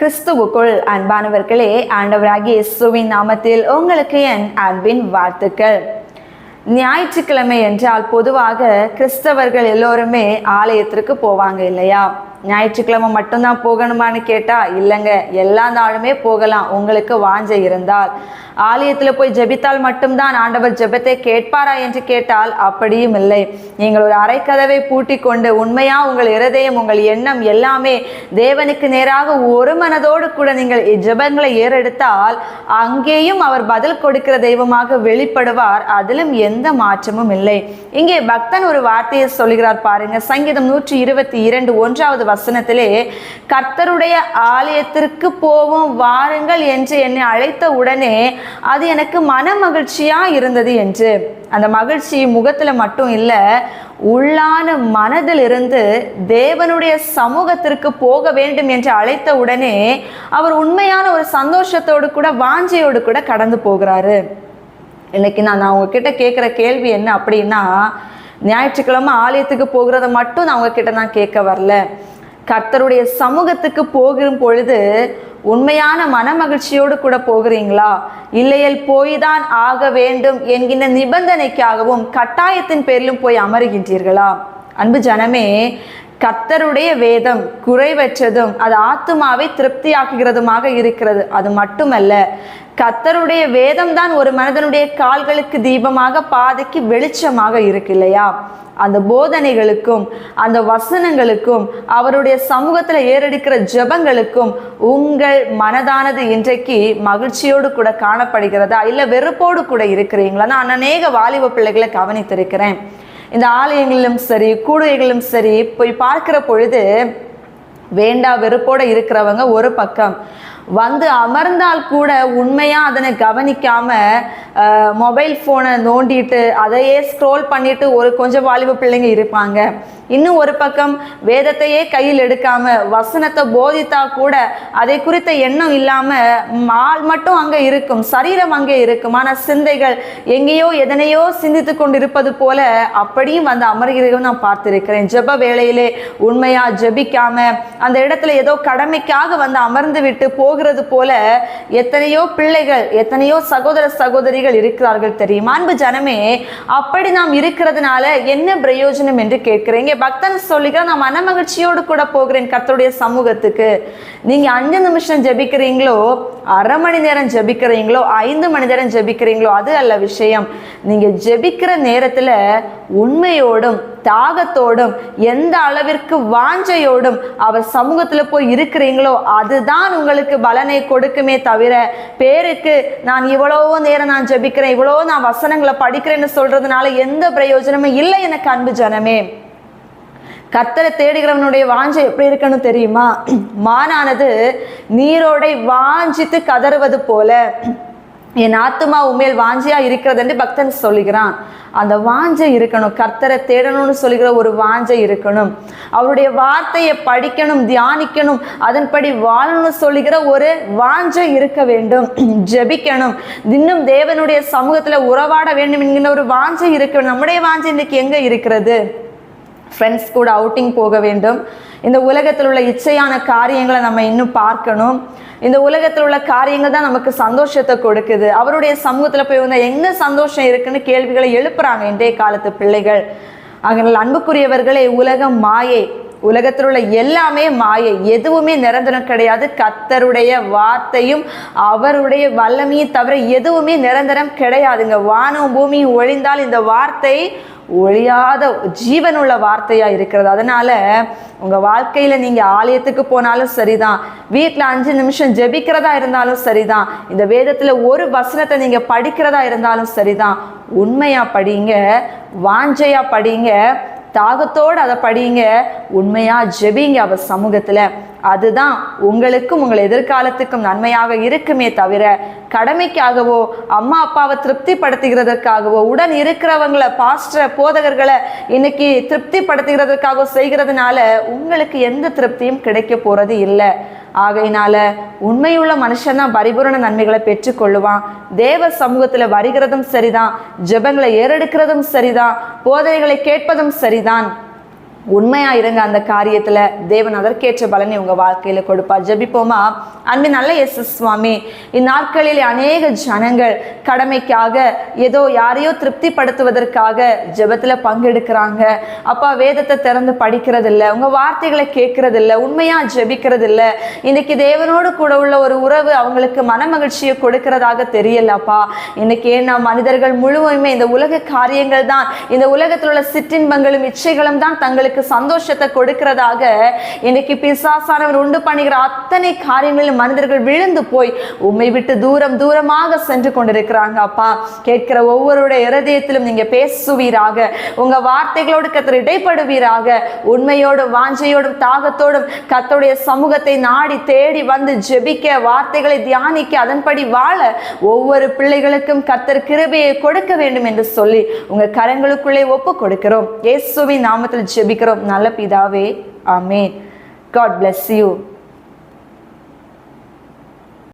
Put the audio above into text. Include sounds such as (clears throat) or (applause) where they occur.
கிறிஸ்துவுக்குள் அன்பானவர்களே ஆண்டவராகிய இயேசுவின் நாமத்தில் உங்களுக்கு என் அன்பின் வாழ்த்துக்கள். ஞாயிற்றுக்கிழமை என்றால் பொதுவாக கிறிஸ்தவர்கள் எல்லோருமே ஆலயத்திற்கு போவாங்க இல்லையா? ஞாயிற்றுக்கிழமை மட்டும்தான் போகணுமான்னு கேட்டா இல்லைங்க. எல்லா நாளுமே போகலாம். உங்களுக்கு வாஞ்சை இருந்தால். ஆலயத்தில் போய் ஜெபித்தால் மட்டும்தான் ஆண்டவர் ஜெபத்தை கேட்பாரா என்று கேட்டால் அப்படியும் இல்லை. நீங்கள் ஒரு அரைக்கதவை பூட்டி கொண்டு உண்மையாக உங்கள் இருதயம் உங்கள் எண்ணம் எல்லாமே தேவனுக்கு நேராக ஒரு மனதோடு கூட நீங்கள் ஜெபங்களை ஏறெடுத்தால் அங்கேயும் அவர் பதில் கொடுக்கிற தெய்வமாக வெளிப்படுவார். அதிலும் எந்த மாற்றமும் இல்லை. இங்கே பக்தன் ஒரு வார்த்தையை சொல்கிறார் பாருங்க. சங்கீதம் நூற்றி இருபத்தி இரண்டு ஒன்றாவது வசனத்திலே கர்த்தருடைய ஆலயத்திற்கு போவோம் வாருங்கள் என்று என்னை அழைத்த உடனே அது எனக்கு மன மகிழ்ச்சியா இருந்தது என்று. அந்த மகிழ்ச்சி முகத்துல மட்டும் இல்ல உள்ளான மனதில் இருந்து தேவனுடைய சமூகத்திற்கு போக வேண்டும் என்று அழைத்த உடனே அவர் உண்மையான ஒரு சந்தோஷத்தோடு கூட வாஞ்சையோடு கூட கடந்து போகிறாரு. இன்னைக்கு நான் நான் உங்ககிட்ட கேட்குற கேள்வி என்ன அப்படின்னா ஞாயிற்றுக்கிழமை ஆலயத்துக்கு போகிறத மட்டும் நான் உங்ககிட்ட நான் கேட்க வரல. கர்த்தருடைய சமூகத்துக்கு போகிற பொழுது உண்மையான மனமகிழ்ச்சியோடு கூட போகிறீங்களா? இல்லையல் போய்தான் ஆக வேண்டும் என்கின்ற நிபந்தனைக்காகவும் கட்டாயத்தின் பேரிலும் போய் அமருகின்றீர்களா? அன்பு ஜனமே கத்தருடைய வேதம் குறைவற்றதும் அது ஆத்துமாவை திருப்தியாக்குகிறதுமாக இருக்கிறது. அது மட்டுமல்ல கத்தருடைய வேதம் தான் ஒரு மனிதனுடைய கால்களுக்கு தீபமாக பாதைக்கு வெளிச்சமாக இருக்கு இல்லையா? அந்த போதனைகளுக்கும் அந்த வசனங்களுக்கும் அவருடைய சமூகத்தில் ஏறெடுக்கிற ஜெபங்களுக்கும் உங்கள் மனதானது இன்றைக்கு மகிழ்ச்சியோடு கூட காணப்படுகிறதா? இல்லை வெறுப்போடு கூட இருக்கிறீங்களா நான் அநேக வாலிப பிள்ளைகளை கவனித்திருக்கிறேன். இந்த ஆலயங்களிலும் சரி கூடுகைகளிலும் சரி போய் பார்க்கிற பொழுது வேண்டா வெறுப்போட இருக்கிறவங்க ஒரு பக்கம். வந்து அமர்ந்தால் கூட உண்மையாக அதனை கவனிக்காம மொபைல் ஃபோனை நோண்டிட்டு அதையே ஸ்க்ரோல் பண்ணிட்டு ஒரு கொஞ்சம் வாலிப பிள்ளைங்க இருப்பாங்க. இன்னும் ஒரு பக்கம் வேதத்தையே கையில் எடுக்காம வசனத்தை போதித்தா கூட அதை குறித்த எண்ணம் இல்லாம ஆள் மட்டும் அங்க இருக்கும் சரீரம் அங்கே இருக்கும். ஆனால் சிந்தைகள் எங்கேயோ எதனையோ சிந்தித்து கொண்டிருப்பது போல அப்படியும் வந்து அமர்கிறதையும் நான் பார்த்திருக்கிறேன். ஜெப வேளையிலே உண்மையா ஜெபிக்காம அந்த இடத்துல ஏதோ கடமைக்காக வந்து அமர்ந்து விட்டு போகிறது போல எத்தனையோ பிள்ளைகள் எத்தனையோ சகோதர சகோதரிகள் இருக்கிறார்கள் தெரியுமா? அன்பு ஜனமே அப்படி நாம் இருக்கிறதுனால என்ன பிரயோஜனம் என்று கேட்கிறேன். இங்கே பக்தன் சொல்லிக்கிற நான் மனமகிழ்ச்சியோடு கூட போகிறேன் கர்த்தருடைய சமூகத்துக்கு. நீங்க அஞ்சு நிமிஷம் ஜெபிக்கிறீங்களோ அரை மணி நேரம் ஜபிக்கிறீங்களோ ஐந்து மணி நேரம் ஜெபிக்கிறீங்களோ அது அல்ல விஷயம். நீங்க ஜெபிக்கிற நேரத்துல உண்மையோடும் தாகத்தோடும் எந்த அளவிற்கு வாஞ்சையோடும் அவர் சமூகத்தில் போய் இருக்கிறீங்களோ அதுதான் உங்களுக்கு பலனை கொடுக்குமே தவிர பேருக்கு நான் இவ்வளவோ நேரம் நான் ஜெபிக்கிறேன் இவ்வளோ நான் வசனங்களை படிக்கிறேன்னு சொல்றதுனால எந்த பிரயோஜனமும் இல்லை எனக்கு அன்பு ஜனமே. கத்தரை தேடுகிறவனுடைய வாஞ்சை எப்படி இருக்குன்னு தெரியுமா? (clears throat) மானானது நீரோடை வாஞ்சித்து கதறுவது போல என் ஆத்துமா உண்மையில் வாஞ்சியா இருக்கிறது என்று பக்தன் சொல்லுகிறான். அந்த வாஞ்சை இருக்கணும் கர்த்தரை தேடணும்னு சொல்லுகிற ஒரு வாஞ்சை இருக்கணும். அவருடைய வார்த்தையை படிக்கணும் தியானிக்கணும் அதன்படி வாழணும்னு சொல்லுகிற ஒரு வாஞ்சை இருக்க வேண்டும். ஜெபிக்கணும். இன்னும் தேவனுடைய சமூகத்துல உறவாட வேண்டும் என்கிற ஒரு வாஞ்சை இருக்கணும். நம்முடைய வாஞ்சை இன்னைக்கு எங்க இருக்கிறது? ஃப்ரெண்ட்ஸ் கூட அவுட்டிங் போக வேண்டும். இந்த உலகத்தில் உள்ள இச்சையான காரியங்களை நம்ம இன்னும் பார்க்கணும். இந்த உலகத்தில் உள்ள காரியங்கள் தான் நமக்கு சந்தோஷத்தை கொடுக்குது. அவருடைய சமூகத்தில் போய் வந்தால் எங்கே சந்தோஷம் இருக்குன்னு கேள்விகளை எழுப்புறாங்க இன்றைய காலத்து பிள்ளைகள். அதனால் அன்புக்குரியவர்களே உலகம் மாயை. உலகத்தில் உள்ள எல்லாமே மாயை. எதுவுமே நிரந்தரம் கிடையாது. கத்தருடைய வார்த்தையும் அவருடைய வல்லமையும் தவிர எதுவுமே நிரந்தரம் கிடையாதுங்க. வானம் பூமியும் ஒழிந்தால் இந்த வார்த்தை ஒழியாத ஜீவனுள்ள வார்த்தையாக இருக்கிறது. அதனால் உங்கள் வாழ்க்கையில் நீங்கள் ஆலயத்துக்கு போனாலும் சரிதான். வீட்டில் அஞ்சு நிமிஷம் ஜெபிக்கிறதா இருந்தாலும் சரிதான். இந்த வேதத்தில் ஒரு வசனத்தை நீங்கள் படிக்கிறதா இருந்தாலும் சரிதான். உண்மையாக படிங்க வாஞ்சையாக படிங்க தாகத்தோடு அதை படிங்க உண்மையாக ஜெபிங்க அவர் சமூகத்தில். அதுதான் உங்களுக்கும் உங்கள் எதிர்காலத்துக்கும் நன்மையாக இருக்குமே தவிர கடமைக்காகவோ அம்மா அப்பாவை திருப்திப்படுத்துகிறதற்காகவோ உடன் இருக்கிறவங்கள பாஸ்டர் போதகர்களை இன்னைக்கு திருப்திப்படுத்துகிறதற்காக செய்கிறதுனால உங்களுக்கு எந்த திருப்தியும் கிடைக்க போறது இல்லை. ஆகையினால உண்மையுள்ள மனுஷன் தான் பரிபூரண நன்மைகளை பெற்றுக்கொள்ளுவான். தேவ சமூகத்தில் வருகிறதும் சரிதான் ஜெபங்களை ஏறெடுக்கிறதும் சரிதான் போதனைகளை கேட்பதும் சரிதான். உண்மையா இருங்க அந்த காரியத்துல. தேவன் அதற்கேற்ற பலனை உங்க வாழ்க்கையில கொடுப்பார். ஜெபிப்போமா? அன்பின் நல்ல இயேசு சுவாமி இந்நாட்களில் அநேக ஜனங்கள் கடமைக்காக ஏதோ யாரையோ திருப்திப்படுத்துவதற்காக ஜபத்துல பங்கெடுக்கிறாங்க. அப்பா வேதத்தை திறந்து படிக்கிறது இல்லை உங்க வார்த்தைகளை கேட்கறது இல்லை உண்மையா ஜபிக்கிறது இல்லை இன்னைக்கு தேவனோடு கூட உள்ள ஒரு உறவு அவங்களுக்கு மன மகிழ்ச்சியை கொடுக்கிறதாக தெரியலப்பா இன்னைக்கு ஏன்னா மனிதர்கள் முழுவதுமே இந்த உலக காரியங்கள் தான் இந்த உலகத்தில் உள்ள சிற்றின்பங்களும் இச்சைகளும் தான் தங்களுக்கு சந்தோஷத்தை கொடுக்கிறதாக இன்னைக்கு பிசாசானவர் உண்டு பண்ணுகிற அத்தனை காரியங்களிலும் மனிதர்கள் விழுந்து போய் உண்மை விட்டு தூரம் தூரமாக சென்று கொண்டிருக்கிறாங்க அப்பா. கேட்கிற ஒவ்வொருடைய இருதயத்திலும் நீங்க பேசுவீராக. உங்க வார்த்தைகளோடு கத்தர் இடைப்படுவீராக. உண்மையோடும் வாஞ்சையோடும் தாகத்தோடும் கத்தோடைய சமூகத்தை நாடி தேடி வந்து ஜெபிக்க வார்த்தைகளை தியானிக்க அதன்படி வாழ ஒவ்வொரு பிள்ளைகளுக்கும் கர்த்தர் கிருபையை கொடுக்க வேண்டும் என்று சொல்லி உங்க கரங்களுக்குள்ளே ஒப்பு கொடுக்கிறோம். இயேசுவின் நாமத்தில் ஜெபிக்க ஜெபிக்கிறோம் நல்ல பிதாவே ஆமென். God bless you